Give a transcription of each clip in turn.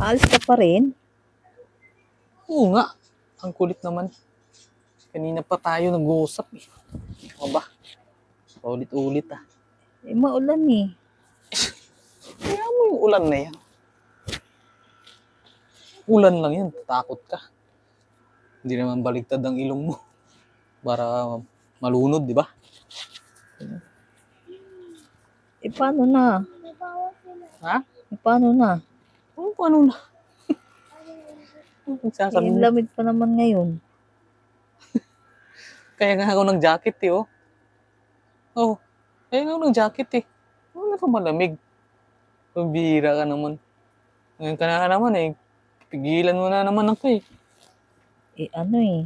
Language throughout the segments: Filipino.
Aalis ka pa rin? Oo nga. Ang kulit naman. Kanina pa tayo nag-uusap eh. Ano ba? Ulit-ulit ah. Eh, maulan eh. Kaya mo yung ulan na yan. Ulan lang yan. Takot ka. Hindi naman baligtad ang ilong mo. Para malunod, di ba? Eh, paano na? Ha? Eh, paano na? Oh, ano na? Eh, Nagsasabi ang mo. lamig pa naman ngayon. Kaya nga ako ng jacket eh, oh. Oh, kaya nga ako ng jacket eh. Ano ka malamig? Pabira ka naman. Ngayon ka na naman eh. Pigilan mo na naman ako eh. Eh, ano eh.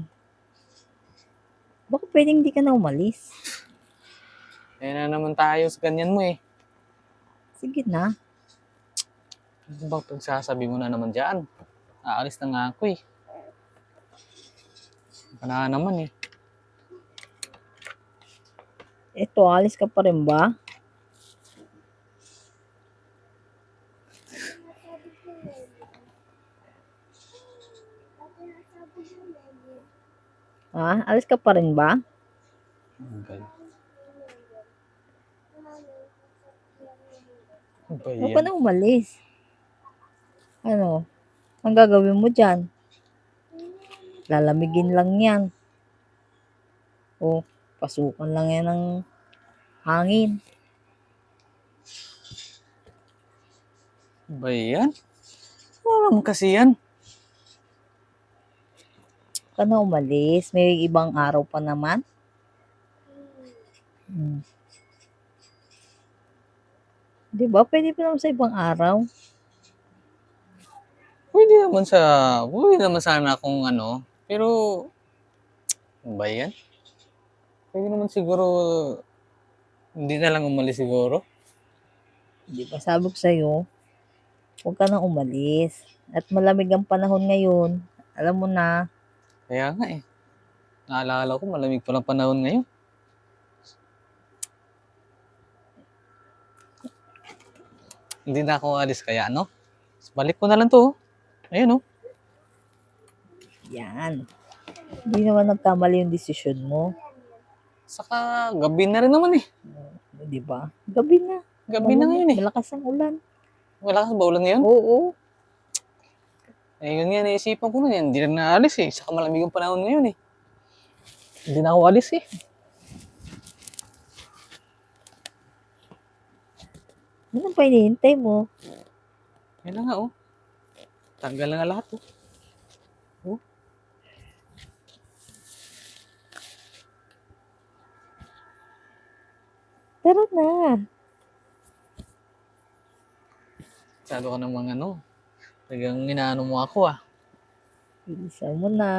Baka pwedeng hindi ka na umalis. Kaya na naman tayo sa ganyan mo eh. Sige na. Ano bang pagsasabi mo na naman dyan? Aalis na nga ako eh. Ka na naman eh. Eto, alis ka pa rin ba? Ha? Alis ka pa rin ba? Okay. Ano ba Huwag ka yan? na umalis. Ano? Ang gagawin mo dyan? Lalamigin lang yan. O, pasukan lang yan ng hangin. Ba yan? Walang kasi yan. Ka na umalis. May ibang araw pa naman. Hmm. Di ba? Pwede pa naman sa ibang araw. Pwede naman sa, pwede naman sana kung ano, pero, ano ba yan? Pwede naman siguro, hindi na lang umalis siguro. Di ba? Sabi ko sa'yo, huwag ka na umalis. At malamig ang panahon ngayon. Alam mo na, Kaya nga eh. Naalala ko, malamig pa lang panahon ngayon. Hindi na ako alis kaya ano? Balik ko na lang to. Ayun oh. yan. Hindi naman nagkamali yung desisyon mo. Saka gabi na rin naman eh. Di ba? Gabi na. Gabi na ngayon eh. Malakas ang ulan. Wala ka ba ulan ngayon? Oo. Eh, yun nga, naisipan ko na yan. Hindi na naalis eh. Saka malamig ang panahon ngayon eh. Hindi na ako alis eh. Ano pa hinihintay mo? Yan na nga oh. Tanggal na nga lahat oh. Oh. Tara na. Masyado ka namang ano. Talagang inaano mo ako ah. Bilisan mo na.